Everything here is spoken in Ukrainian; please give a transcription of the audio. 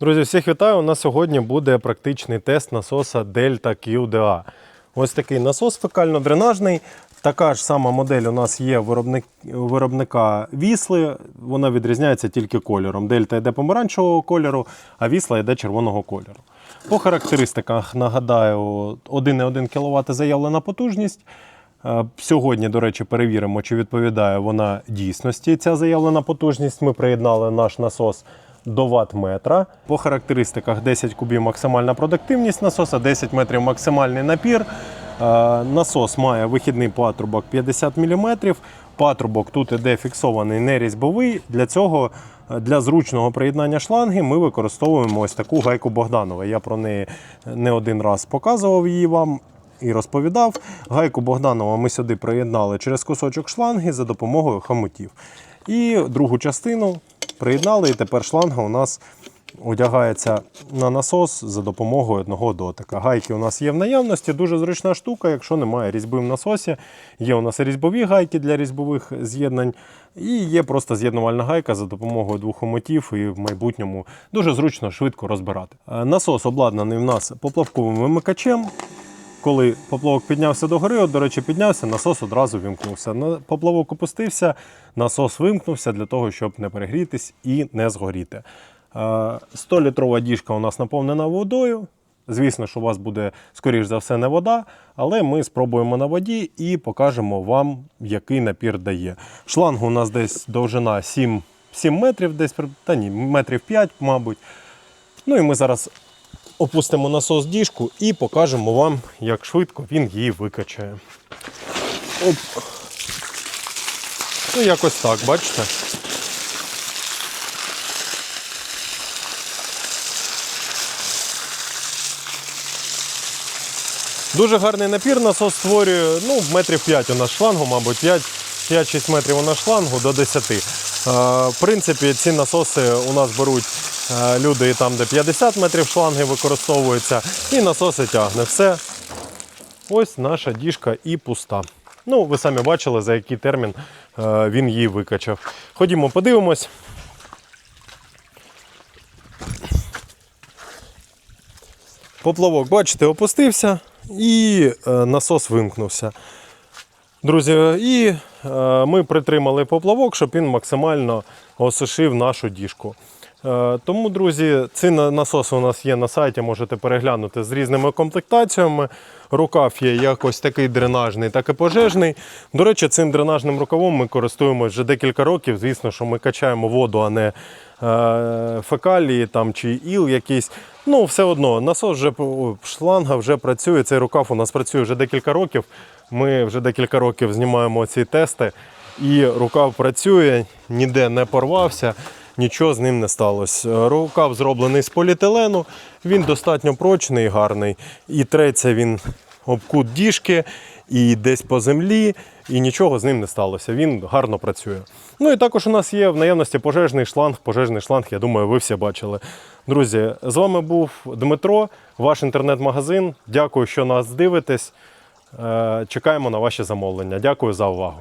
Друзі, всіх вітаю! У нас сьогодні буде практичний тест насоса Delta QDA. Ось такий насос фекально-дренажний. Така ж сама модель у нас є виробник, виробника Вісли. Вона відрізняється тільки кольором. Дельта йде помаранчевого кольору, а Вісла йде червоного кольору. По характеристиках нагадаю, 1,1 кВт заявлена потужність. Е, Сьогодні, до речі, перевіримо, чи відповідає вона дійсності. Ця заявлена потужність. Ми приєднали наш насос до ватт-метра. По характеристиках 10 кубів максимальна продуктивність насоса, 10 метрів максимальний напір. Е, Насос має вихідний патрубок 50 мм. Патрубок тут іде фіксований не різьбовий. Для цього е, для зручного приєднання шланги ми використовуємо ось таку гайку Богданова. Я про неї не один раз показував її вам і розповідав. Гайку Богданова ми сюди приєднали через кусочок шланги за допомогою хомутів. І другу частину приєднали, і тепер шланга у нас одягається на насос за допомогою одного дотика. Гайки у нас є в наявності, дуже зручна штука, якщо немає різьби в насосі. Є у нас різьбові гайки для різьбових з'єднань, і є просто з'єднувальна гайка за допомогою двох хомотів, і в майбутньому дуже зручно швидко розбирати. Е, Насос обладнаний в нас поплавковим вимикачем. Коли поплавок піднявся до гори, от, до речі, піднявся, насос одразу вимкнувся. Поплавок опустився, насос вимкнувся для того, щоб не перегрітись і не згоріти. 100-літрова діжка у нас наповнена водою. Звісно, що у вас буде, скоріш за все, не вода, але ми спробуємо на воді і покажемо вам, який напір дає. Шланг у нас десь довжина 7, 7 метрів, десь, та ні, метрів 5, мабуть. Ну і ми зараз опустимо насос діжку і покажемо вам, як швидко він її викачає. Оп. Ну, якось так, бачите? Дуже гарний напір насос створює, ну, метрів 5 у нас шлангу, мабуть, 5 5-6 метрів у нас шлангу до 10. Е, В принципі, ці насоси у нас беруть люди і там, де 50 метрів шланги використовуються, і насоси тягне. Все. Ось наша діжка і пуста. Ну, ви самі бачили, за який термін е, він її викачав. Ходімо, подивимось. Поплавок, бачите, опустився і е, насос вимкнувся. Друзі, і е, ми притримали поплавок, щоб він максимально осушив нашу діжку. Е, тому, друзі, ці на- насоси у нас є на сайті, можете переглянути з різними комплектаціями. Рукав є як ось такий дренажний, так і пожежний. До речі, цим дренажним рукавом ми користуємося вже декілька років. Звісно, що ми качаємо воду, а не е, фекалії там, чи іл якийсь. Ну, все одно, насос вже шланга вже працює. Цей рукав у нас працює вже декілька років. Ми вже декілька років знімаємо ці тести, і рукав працює, ніде не порвався, нічого з ним не сталося. Рукав зроблений з поліетилену, він достатньо прочний і гарний. І треться він об кут діжки, і десь по землі, і нічого з ним не сталося. Він гарно працює. Ну і також у нас є в наявності пожежний шланг. Пожежний шланг, я думаю, ви всі бачили. Друзі, з вами був Дмитро, ваш інтернет-магазин. Дякую, що нас дивитесь. Е, Чекаємо на ваші замовлення. Дякую за увагу.